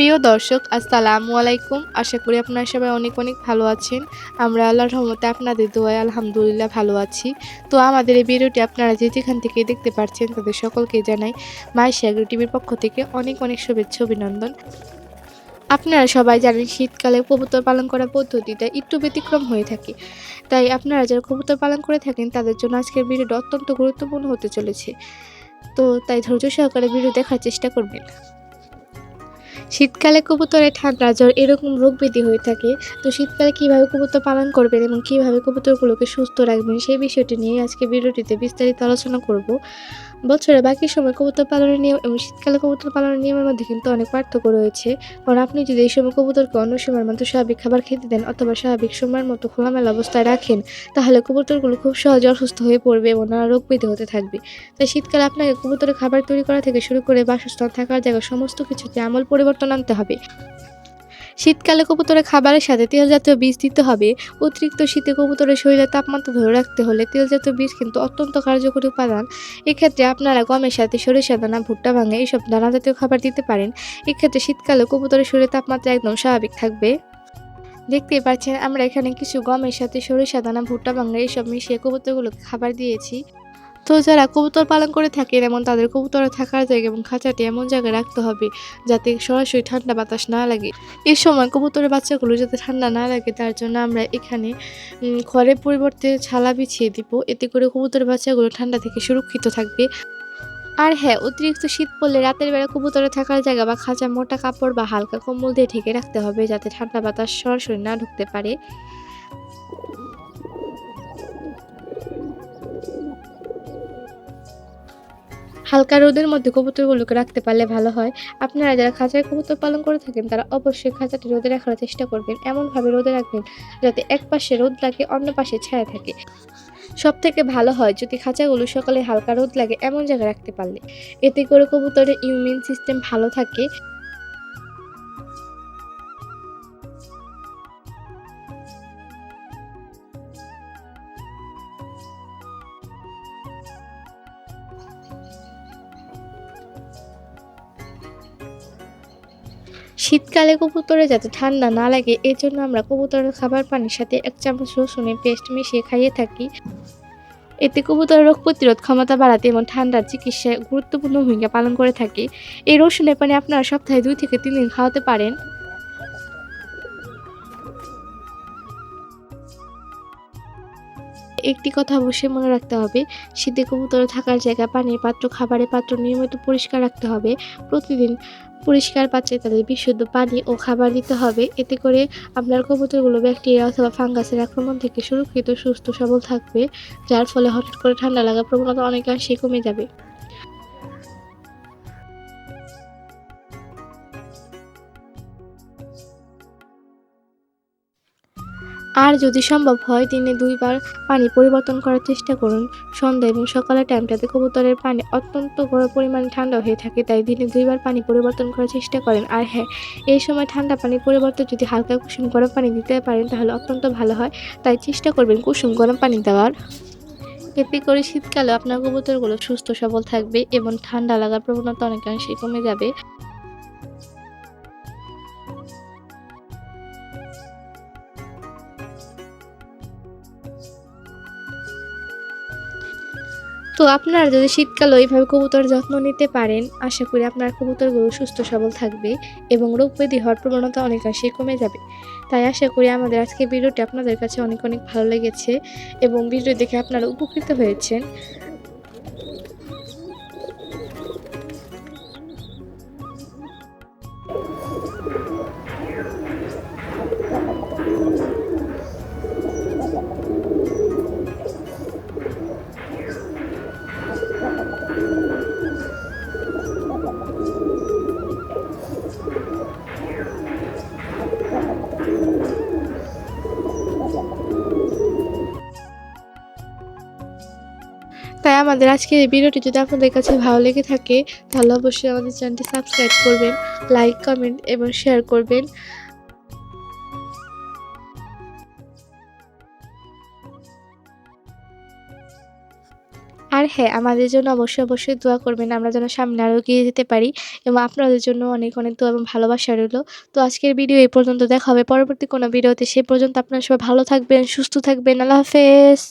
প্রিয় দর্শক, আসসালামু আলাইকুম। আশা করি আপনারা সবাই অনেক অনেক ভালো আছেন। আমরা আল্লাহর রহমতে আপনাদের দোয়ায় আলহামদুলিল্লাহ ভালো আছি। তো আমাদের এই ভিডিওটি আপনারা যে যেখান থেকে দেখতে পাচ্ছেন তাদের সকলকে জানাই মাই এগ্রো টিভির পক্ষ থেকে অনেক অনেক শুভেচ্ছা, অভিনন্দন। আপনারা সবাই জানেন, শীতকালে কবুতর পালন করার পদ্ধতিটা একটু ব্যতিক্রম হয়ে থাকে। তাই আপনারা যারা কবুতর পালন করে থাকেন, তাদের জন্য আজকের ভিডিওটা অত্যন্ত গুরুত্বপূর্ণ হতে চলেছে। তো তাই ধৈর্য সহকারে ভিডিও দেখার চেষ্টা করবেন। শীতকালে কবুতরের ঠান্ডা জ্বর এরকম রোগ ব্যাধি হয়ে থাকে, তো শীতকালে কীভাবে কবুতর পালন করবেন এবং কীভাবে কবুতরগুলোকে সুস্থ রাখবেন সেই বিষয়টি নিয়ে আজকে ভিডিওটিতে বিস্তারিত আলোচনা করব। বছরে বাকি সময় কবুতর পালনের নিয়ম এবং শীতকালে কবুতর পালনের নিয়মের মধ্যে কিন্তু অনেক পার্থক্য রয়েছে। কারণ আপনি যদি এই সময় কবুতরকে অন্য সময়ের মতো স্বাভাবিক খাবার খেতে দেন অথবা স্বাভাবিক সময়ের মতো খোলামেলা অবস্থায় রাখেন, তাহলে কবুতরগুলো খুব সহজে অসুস্থ হয়ে পড়বে এবং নানা রোগ ব্যাধি হতে থাকবে। তাই শীতকালে আপনাকে কবুতরের খাবার তৈরি করা থেকে শুরু করে বাসস্থান থাকার জায়গা সমস্ত কিছুতে আমল পরিবর্তন আনতে হবে। শীতকালে কবুতরের খাবারের সাথে তেল জাতীয় বীজ দিতে হবে। অতিরিক্ত শীতে কবুতরের শরীরের তাপমাত্রা ধরে রাখতে হলে তেল জাতীয় বীজ কিন্তু অত্যন্ত কার্যকরী উপাদান। এক্ষেত্রে আপনারা গমের সাথে সরিষা দানা, ভুট্টা ভাঙা এইসব দানা জাতীয় খাবার দিতে পারেন। এক্ষেত্রে শীতকালে কবুতরের শরীরের তাপমাত্রা একদম স্বাভাবিক থাকবে। দেখতেই পাচ্ছেন, আমরা এখানে কিছু গমের সাথে সরিষা দানা, ভুট্টা ভাঙা এইসব মিশিয়ে কবুতরগুলোকে খাবার দিয়েছি। তো যারা কবুতর পালন করে থাকেন এমন তাদের কবুতরে থাকার জায়গা এবং খাঁচাটি এমন জায়গায় রাখতে হবে যাতে সরাসরি ঠান্ডা বাতাস না লাগে। এই সময় কবুতরের বাচ্চাগুলো যাতে ঠান্ডা না লাগে, তার জন্য আমরা এখানে খড়ের পরিবর্তে ছালা বিছিয়ে দিব। এতে করে কবুতরের বাচ্চাগুলো ঠান্ডা থেকে সুরক্ষিত থাকবে। আর হ্যাঁ অতিরিক্ত শীত পড়লে রাতের বেলা কবুতরে থাকার জায়গা বা খাঁচা, মোটা কাপড় বা হালকা কম্বল দিয়ে ঢেকে রাখতে হবে যাতে ঠান্ডা বাতাস সরাসরি না ঢুকতে পারে। হালকা রোদের মধ্যে কবুতরগুলোকে রাখতে পারলে ভালো হয়। আপনারা যারা খাঁচায় কবুতর পালন করে থাকেন, তারা অবশ্যই খাঁচাটি রোদে রাখার চেষ্টা করবেন। এমনভাবে রোদে রাখবেন যাতে এক পাশে রোদ লাগে, অন্য পাশে ছায়া থাকে। সব থেকে ভালো হয় যদি খাঁচাগুলো সকালে হালকা রোদ লাগে, এমন জায়গায় রাখতে পারলে। এতে করে কবুতরের ইমিউন সিস্টেম ভালো থাকে। শীতকালে কবুতরে যাতে ঠান্ডা না লাগে এর জন্য আমরা কবুতরের খাবার পানির সাথে এক চামচ রসুনের পেস্ট মিশিয়ে খাইয়ে থাকি। এতে কবুতরের রোগ প্রতিরোধ ক্ষমতা বাড়াতে এবং ঠান্ডার চিকিৎসায় গুরুত্বপূর্ণ ভূমিকা পালন করে থাকে। এই রসুনের পানি আপনারা সপ্তাহে দুই থেকে তিন দিন খাওয়াতে পারেন। একটি কথা অবশ্যই মনে রাখতে হবে শীতে কবুতর থাকার জায়গা, পানির পাত্র, খাবারের পাত্র নিয়মিত পরিষ্কার রাখতে হবে। প্রতিদিন পরিষ্কার পাত্রে তাদের বিশুদ্ধ পানি ও খাবার দিতে হবে। এতে করে আপনার কবুতরগুলো ব্যাকটেরিয়া অথবা ফাঙ্গাসের আক্রমণ থেকে সুরক্ষিত, সুস্থ, সবল থাকবে। যার ফলে হঠাৎ করে ঠান্ডা লাগার প্রবণতা অনেকাংশেই কমে যাবে। আর যদি সম্ভব হয়, দিনে দুইবার পানি পরিবর্তন করার চেষ্টা করুন। সন্ধ্যা এবং সকালের টাইমটাতে কবুতরের পানি অত্যন্ত বড় পরিমাণে ঠান্ডা হয়ে থাকে, তাই দিনে দুইবার পানি পরিবর্তন করার চেষ্টা করেন। আর হ্যাঁ এই সময় ঠান্ডা পানির পরিবর্তে যদি হালকা কুসুম গরম পানি দিতে পারেন, তাহলে অত্যন্ত ভালো হয়। তাই চেষ্টা করবেন কুসুম গরম পানি দেওয়ার। এতে করে শীতকালে আপনার কবুতরগুলো সুস্থ সবল থাকবে এবং ঠান্ডা লাগার প্রবণতা অনেকাংশেই কমে যাবে। তো আপনারা যদি শীতকালে এইভাবে কবুতর যত্ন নিতে পারেন, আশা করি আপনার কবুতরগুলো সুস্থ, সবল থাকবে এবং রোগ ব্যাধি হওয়ার প্রবণতা অনেকাংশেই কমে যাবে। তাই আশা করি আমাদের আজকে ভিডিওটি আপনাদের কাছে অনেক অনেক ভালো লেগেছে এবং ভিডিও দেখে আপনারা উপকৃত হয়েছেন। তাই আমাদের আজকের এই ভিডিওটি যদি আপনাদের কাছে ভালো লেগে থাকে, তাহলে অবশ্যই আমাদের চ্যানেলটি সাবস্ক্রাইব করবেন, লাইক, কমেন্ট এবং শেয়ার করবেন। আর হ্যাঁ আমাদের জন্য অবশ্যই অবশ্যই দোয়া করবেন, আমরা যেন সামনে আরও এগিয়ে যেতে পারি এবং আপনাদের জন্য অনেক অনেক দোয়া এবং ভালোবাসা রইল। তো আজকের ভিডিও এই পর্যন্ত, দেখা হবে পরবর্তী কোনো ভিডিওতে, সে পর্যন্ত আপনারা সবাই ভালো থাকবেন, সুস্থ থাকবেন, আল্লাহ হাফেজ।